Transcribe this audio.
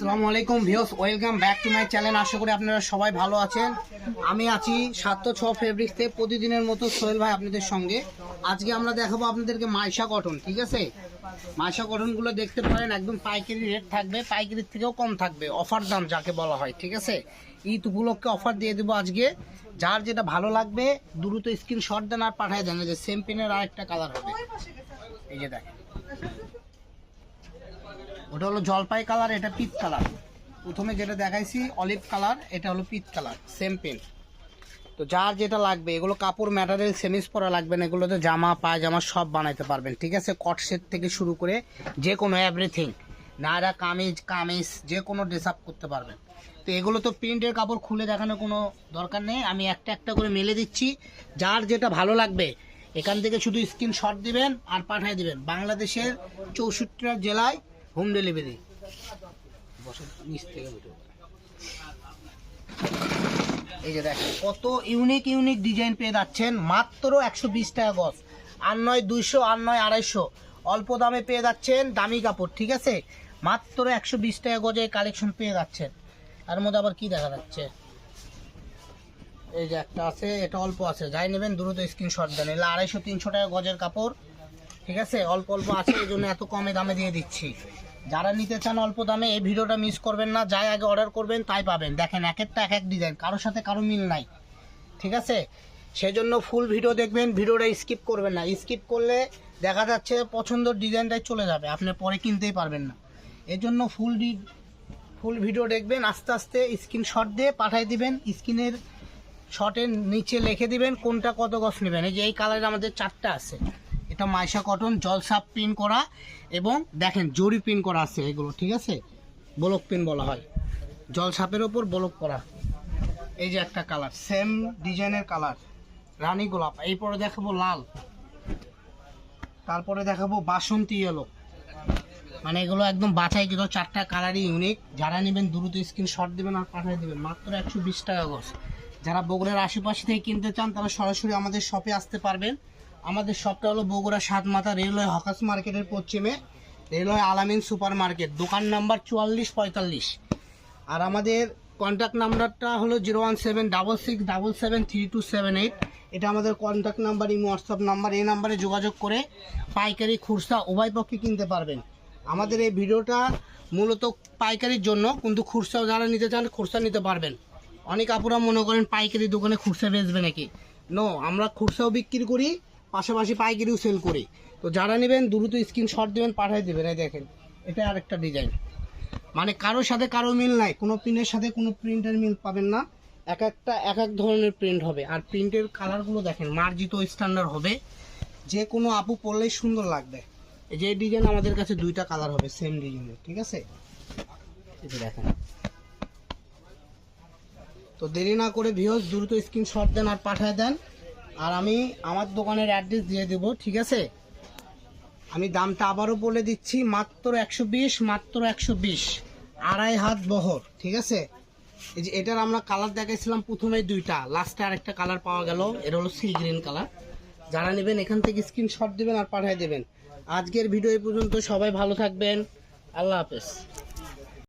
আসসালামু আলাইকুম views welcome back to my channel. আশা করি আপনারা সবাই ভালো আছেন। আমি আছি সাত ছ ফেব্রিক্সতে প্রতিদিনের মতো সোহেল ভাই আপনাদের সঙ্গে। আজকে আমরা দেখাবো আপনাদেরকে মাইশা কটন ঠিক আছে? মাইশা কটনগুলো দেখতে পারেন, একদম পাইকারি রেট থাকবে, পাইকারির থেকেও কম থাকবে অফার দাম যাকে বলা হয়, ঠিক আছে? ঈদ উপলক্ষে অফার দিয়ে দেবো আজকে। যার যেটা ভালো লাগবে, দ্রুত স্ক্রিনশট দেন আর পাঠিয়ে দেন। যে সেম পিনের আরেকটা কালার হবে। এই যে দেখেন। ওটা হলো জলপাই কালার, এটা পিত কালার। প্রথমে যেটা দেখাইছি, অলিভ কালার, এটা হলো পিত কালার সেম পেন তো যার যেটা লাগবে, এগুলো কাপড় ম্যাটারিয়াল সেমিস পরা লাগবে না, এগুলোতে জামা, পায়জামা সব বানাইতে পারবেন, ঠিক আছে? কট সেট থেকে শুরু করে যে কোনো এভরিথিং নায়রা কামিজ কামিজ যে কোনো ড্রেস আপ করতে পারবেন। তো এগুলো তো প্রিন্টের কাপড় খুলে দেখানোর কোনো দরকার নেই। আমি একটা একটা করে মেলে দিচ্ছি। যার যেটা ভালো লাগবে, এখান থেকে শুধু স্ক্রিনশট দিবেন আর পাঠিয়ে দিবেন। বাংলাদেশের চৌষট্টিটা জেলায় হোম ডেলিভারি। এই যে দেখেন, কত ইউনিক ইউনিক ডিজাইন পেয়ে যাচ্ছেন। মাত্র একশো বিশ টাকা গজ। আর নয় দুইশো, আর নয় আড়াইশো। অল্প দামে পেয়ে যাচ্ছেন দামি কাপড়, ঠিক আছে? মাত্র একশো বিশ টাকা গজে কালেকশন পেয়ে যাচ্ছেন। তার মধ্যে আবার কি দেখা যাচ্ছে? এই যে একটা আছে, এটা অল্প আছে। যাই নেবেন, দ্রুত স্ক্রিনশট দেন। এলে আড়াইশো, তিনশো টাকা গজের কাপড়, ঠিক আছে? অল্প অল্প আছে, এই জন্য এত কমে দামে দিয়ে দিচ্ছি। যারা নিতে চান অল্প দামে, এই ভিডিওটা মিস করবেন না। যাই আগে অর্ডার করবেন, তাই পাবেন। দেখেন, এক একটা, এক এক ডিজাইন কারোর সাথে কারও মিল নাই। ঠিক আছে? সেজন্য ফুল ভিডিও দেখবেন, ভিডিওটা স্কিপ করবেন না। স্কিপ করলে দেখা যাচ্ছে পছন্দের ডিজাইনটাই চলে যাবে। আপনি পরে কিনতেই পারবেন না। এর জন্য ফুল ফুল ভিডিও দেখবেন, আস্তে আস্তে স্ক্রিনশট দিয়ে পাঠিয়ে দিবেন। স্ক্রিনের শর্টের নিচে লিখে দিবেন, কোনটা কত গছ নেবেন। এই যে এই কালারের আমাদের চারটা আছে। এটা মাইশা কটন জলসাপ পিন করা এবং দেখেন জরি পিন করা আছে এগুলো, ঠিক আছে? ব্লক পিন বলা হয়। জলসাপের ওপর ব্লক করা। এই যে একটা কালার সেম ডিজাইনের কালার রানী গোলাপ, এরপরে দেখাবো লাল। তারপরে দেখাবো বাসন্তী ইয়েলো মানে এগুলো একদম বাছাই কিন্তু চারটা কালারই ইউনিক যারা নেবেন দ্রুত স্ক্রিন স্ক্রিনশট দেবেন আর পাঠিয়ে দেবেন। মাত্র একশো বিশ টাকা গজ যারা বগুড়ার আশেপাশে থেকে কিনতে চান, তারা সরাসরি আমাদের শপে আসতে পারবেন। আমাদের শপটা হলো বগুড়া সাতমাথা রেলওয়ে হকাস মার্কেটের পশ্চিমে, রেলওয়ে আলামিন সুপার মার্কেট, দোকান নাম্বার চুয়াল্লিশ পঁয়তাল্লিশ। আর আমাদের কন্ট্যাক্ট নাম্বারটা হলো zero one seven double six double seven three two seven eight. এটা আমাদের contact number, Imo, WhatsApp number, এই নাম্বারে যোগাযোগ করে পাইকারি খুরসা উভয় পক্ষে কিনতে পারবেন। আমাদের এই ভিডিওটা মূলত পাইকারির জন্য, কিন্তু খুরসাও যারা নিতে চান খুরসা নিতে পারবেন। অনেক আপুরা মনে করেন পাইকারি দোকানে খুচরা বেচবে নাকি? নো আমরা খুচরাও বিক্রি করি পাশাপাশি পাইকারিও সেল করি। তো যারা নেবেন, দ্রুত স্ক্রিনশট দেবেন, পাঠিয়ে দেবেন। এই দেখেন, এটা আরেকটা ডিজাইন মানে কারোর সাথে কারও মিল নাই। কোনো প্রিন্টের সাথে কোনো প্রিন্টের মিল পাবেন না। এক একটা, এক এক ধরনের প্রিন্ট হবে। আর প্রিন্টের কালারগুলো দেখেন, মার্জিত স্ট্যান্ডার্ড হবে। যে কোনো আপু পরলেই সুন্দর লাগবে। যে ডিজাইন আমাদের কাছে দুইটা কালার হবে সেম ডিজাইনের ঠিক আছে? দেখেন। তো দেরি না করে ভিউজ দ্রুত স্ক্রিনশট দেন আর পাঠিয়ে দেন। আর আমি আমার দোকানের অ্যাড্রেস দিয়ে দেবো, ঠিক আছে? আমি দামটা আবারও বলে দিচ্ছি, মাত্র একশো বিশ, মাত্র একশো বিশ, আড়াই হাত বহর, ঠিক আছে? এই যে এটার আমরা কালার দেখাইছিলাম প্রথমে দুইটা লাস্টে আরেকটা কালার পাওয়া গেল, এটা হলো সি গ্রিন কালার যারা নেবেন, এখান থেকে স্ক্রিনশট দেবেন আর পাঠিয়ে দেবেন। আজকের ভিডিও এই পর্যন্ত, সবাই ভালো থাকবেন, আল্লাহ হাফেজ।